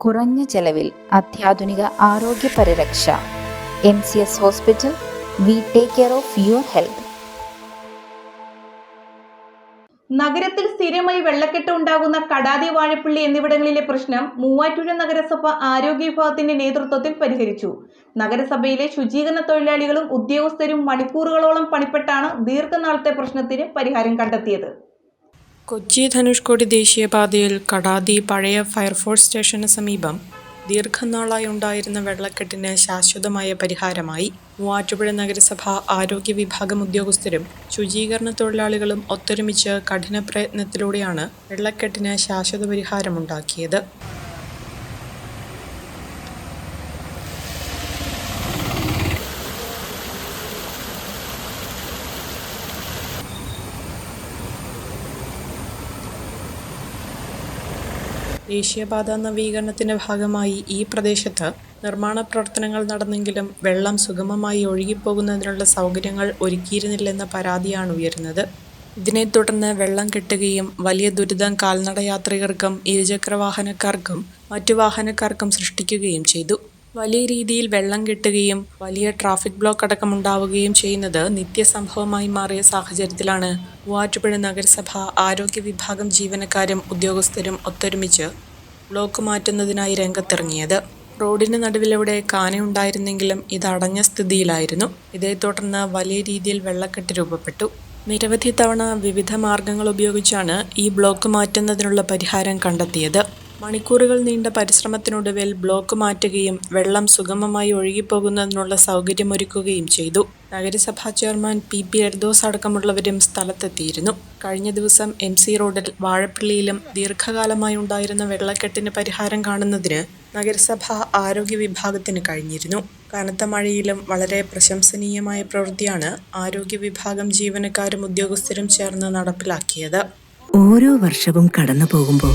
കുറഞ്ഞ ചെലവിൽ അത്യാധുനിക ആരോഗ്യ പരിരക്ഷ. M C S hospital we take care of your health നഗരത്തിൽ സ്ഥിരമായി വെള്ളക്കെട്ട് ഉണ്ടാകുന്ന കടാതി വാഴപ്പള്ളി എന്നിവിടങ്ങളിലെ പ്രശ്നം മൂവാറ്റുപുഴ നഗരസഭ ആരോഗ്യ വിഭാഗത്തിന്റെ നേതൃത്വത്തിൽ പരിഹരിച്ചു. നഗരസഭയിലെ ശുചീകരണ തൊഴിലാളികളും ഉദ്യോഗസ്ഥരും മണിക്കൂറുകളോളം പണിപ്പെട്ടാണ് ദീർഘനാളത്തെ പ്രശ്നത്തിന് പരിഹാരം കണ്ടെത്തിയത്. കൊച്ചി ധനുഷ്കോടി ദേശീയപാതയിൽ കടാതി പഴയ ഫയർഫോഴ്സ് സ്റ്റേഷന് സമീപം ദീർഘനാളായി ഉണ്ടായിരുന്ന വെള്ളക്കെട്ടിന് ശാശ്വതമായ പരിഹാരമായി മൂവാറ്റുപുഴ നഗരസഭ ആരോഗ്യ വിഭാഗം ഉദ്യോഗസ്ഥരും ശുചീകരണ തൊഴിലാളികളും ഒത്തൊരുമിച്ച് കഠിന പ്രയത്നത്തിലൂടെയാണ് വെള്ളക്കെട്ടിന് ശാശ്വത പരിഹാരമുണ്ടാക്കിയത്. ദേശീയപാത നവീകരണത്തിന്റെ ഭാഗമായി ഈ പ്രദേശത്ത് നിർമ്മാണ പ്രവർത്തനങ്ങൾ നടന്നെങ്കിലും വെള്ളം സുഗമമായി ഒഴുകിപ്പോകുന്നതിനുള്ള സൗകര്യങ്ങൾ ഒരുക്കിയിരുന്നില്ലെന്ന പരാതിയാണ് ഉയരുന്നത്. ഇതിനെ തുടർന്ന് വെള്ളം കെട്ടുകയും വലിയ ദുരിതം കാൽനടയാത്രികർക്കും ഇരുചക്രവാഹനക്കാർക്കും മറ്റു വാഹനക്കാർക്കും സൃഷ്ടിക്കുകയും ചെയ്തു. വലിയ രീതിയിൽ വെള്ളം കെട്ടുകയും വലിയ ട്രാഫിക് ബ്ലോക്ക് അടക്കമുണ്ടാവുകയും ചെയ്യുന്നത് നിത്യസംഭവമായി മാറിയ സാഹചര്യത്തിലാണ്. മൂവാറ്റുപുഴ നഗരസഭ ആരോഗ്യ വിഭാഗം ജീവനക്കാരും ഉദ്യോഗസ്ഥരും ഒത്തൊരുമിച്ച് ബ്ലോക്ക് മാറ്റുന്നതിനായി രംഗത്തിറങ്ങിയത്. റോഡിന് നടുവിലൂടെ കാനയുണ്ടായിരുന്നെങ്കിലും ഇത് അടഞ്ഞ സ്ഥിതിയിലായിരുന്നു. ഇതേ തുടർന്ന് വലിയ രീതിയിൽ വെള്ളക്കെട്ട് രൂപപ്പെട്ടു. നിരവധി തവണ വിവിധ മാർഗങ്ങൾ ഉപയോഗിച്ചാണ് ഈ ബ്ലോക്ക് മാറ്റുന്നതിനുള്ള പരിഹാരം കണ്ടെത്തിയത്. മണിക്കൂറുകൾ നീണ്ട പരിശ്രമത്തിനൊടുവിൽ ബ്ലോക്ക് മാറ്റുകയും വെള്ളം സുഗമമായി ഒഴുകിപ്പോകുന്നതിനുള്ള സൗകര്യമൊരുക്കുകയും ചെയ്തു. നഗരസഭാ ചെയർമാൻ പി. പി. എർദോസ് അടക്കമുള്ളവരും സ്ഥലത്തെത്തിയിരുന്നു. കഴിഞ്ഞ ദിവസം എം. സി. റോഡിൽ വാഴപ്പള്ളിയിലും ദീർഘകാലമായി ഉണ്ടായിരുന്ന വെള്ളക്കെട്ടിന് പരിഹാരം കാണുന്നതിന് നഗരസഭാ ആരോഗ്യ വിഭാഗത്തിന് കഴിഞ്ഞിരുന്നു. കനത്ത മഴയിലും വളരെ പ്രശംസനീയമായ പ്രവൃത്തിയാണ് ആരോഗ്യ വിഭാഗം ജീവനക്കാരും ഉദ്യോഗസ്ഥരും ചേർന്ന് നടപ്പിലാക്കിയത്. ഓരോ വർഷവും കടന്നു പോകുമ്പോൾ